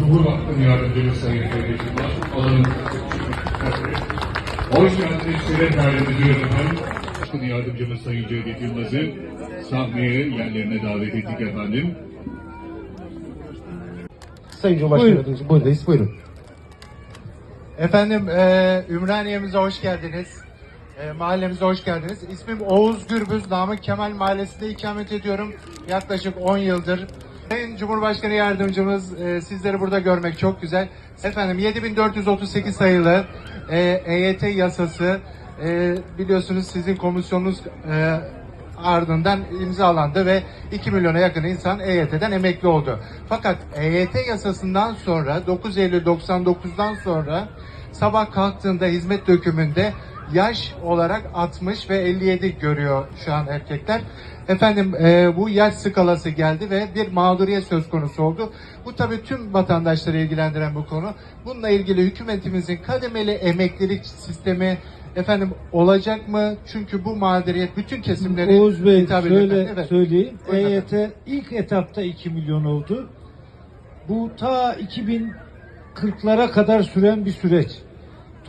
Cumhurbaşkanı Yardımcımız Sayın Cevdet Yılmaz, alanın Hoş geldiniz, şeref ediyorum efendim. Yardımcımız Sayın Cevdet Yılmaz'ı sahneye yerlerine davet ettik efendim. Sayın Cumhurbaşkanı Buyurun. Yardımcısı buradayız. Buyurun. Efendim e, Ümraniye'mize hoş geldiniz. E, mahallemize hoş geldiniz. İsmim Oğuz Gürbüz. Namık Kemal Mahallesi'nde ikamet ediyorum. Yaklaşık 10 yıldır. Sayın Cumhurbaşkanı Yardımcımız e, sizleri burada görmek çok güzel. Efendim 7438 sayılı e, EYT yasası e, biliyorsunuz sizin komisyonunuz e, ardından imzalandı ve 2 milyona yakın insan EYT'den emekli oldu. Fakat EYT yasasından sonra 9 Eylül 99'dan sonra sabah kalktığında hizmet dökümünde yaş olarak 60 ve 57 görüyor şu an erkekler. Efendim e, bu yaş skalası geldi ve bir mağduriyet söz konusu oldu. Bu tabii tüm vatandaşları ilgilendiren bu konu. Bununla ilgili hükümetimizin kademeli emeklilik sistemi efendim olacak mı? Çünkü bu mağduriyet bütün kesimleri Oğuz Bey hitap ediyor. şöyle Evet. söyleyeyim. Buyurun EYT ilk etapta 2 milyon oldu. Bu ta 2040'lara kadar süren bir süreç.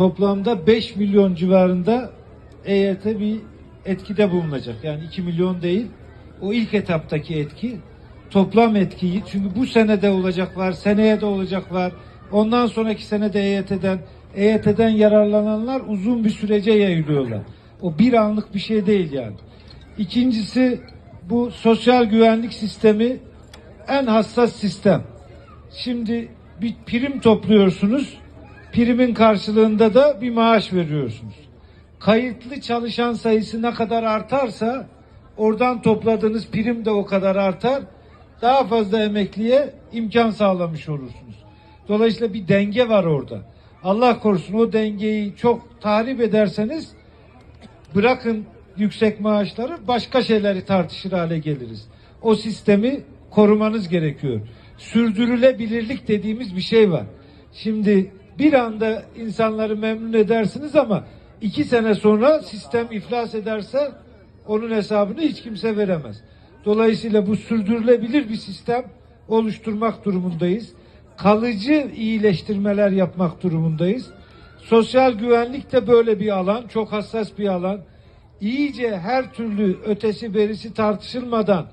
Toplamda 5 milyon civarında EYT bir etkide bulunacak. Yani 2 milyon değil. O ilk etaptaki etki toplam etkiyi çünkü bu senede olacak var, seneye de olacak var. Ondan sonraki senede EYT'den EYT'den yararlananlar uzun bir sürece yayılıyorlar. O bir anlık bir şey değil yani. İkincisi bu sosyal güvenlik sistemi en hassas sistem. Şimdi bir prim topluyorsunuz. Primin karşılığında da bir maaş veriyorsunuz. Kayıtlı çalışan sayısı ne kadar artarsa oradan topladığınız prim de o kadar artar. Daha fazla emekliye imkan sağlamış olursunuz. Dolayısıyla bir denge var orada. Allah korusun o dengeyi çok tahrip ederseniz bırakın yüksek maaşları başka şeyleri tartışır hale geliriz. O sistemi korumanız gerekiyor. Sürdürülebilirlik dediğimiz bir şey var. Şimdi bir anda insanları memnun edersiniz ama iki sene sonra sistem iflas ederse onun hesabını hiç kimse veremez. Dolayısıyla bu sürdürülebilir bir sistem oluşturmak durumundayız. Kalıcı iyileştirmeler yapmak durumundayız. Sosyal güvenlik de böyle bir alan, çok hassas bir alan. İyice her türlü ötesi berisi tartışılmadan,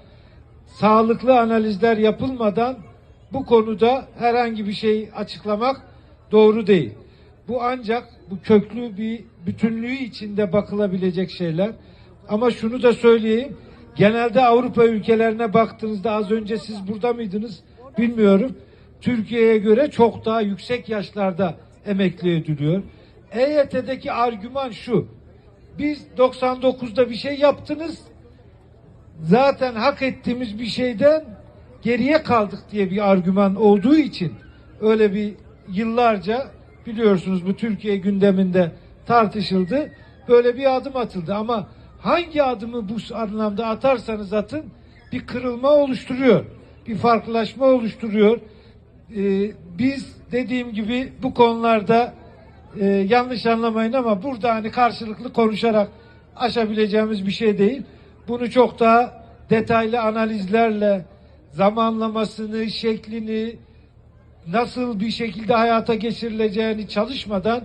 sağlıklı analizler yapılmadan bu konuda herhangi bir şey açıklamak doğru değil. Bu ancak bu köklü bir bütünlüğü içinde bakılabilecek şeyler. Ama şunu da söyleyeyim. Genelde Avrupa ülkelerine baktığınızda az önce siz burada mıydınız bilmiyorum. Türkiye'ye göre çok daha yüksek yaşlarda emekli ediliyor. EYT'deki argüman şu. Biz 99'da bir şey yaptınız. Zaten hak ettiğimiz bir şeyden geriye kaldık diye bir argüman olduğu için öyle bir yıllarca biliyorsunuz bu Türkiye gündeminde tartışıldı. Böyle bir adım atıldı ama hangi adımı bu anlamda atarsanız atın bir kırılma oluşturuyor. Bir farklılaşma oluşturuyor. Ee, biz dediğim gibi bu konularda e, yanlış anlamayın ama burada hani karşılıklı konuşarak aşabileceğimiz bir şey değil. Bunu çok daha detaylı analizlerle zamanlamasını, şeklini, nasıl bir şekilde hayata geçirileceğini çalışmadan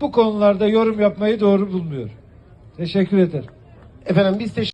bu konularda yorum yapmayı doğru bulmuyorum. Teşekkür ederim. Efendim biz teşekkür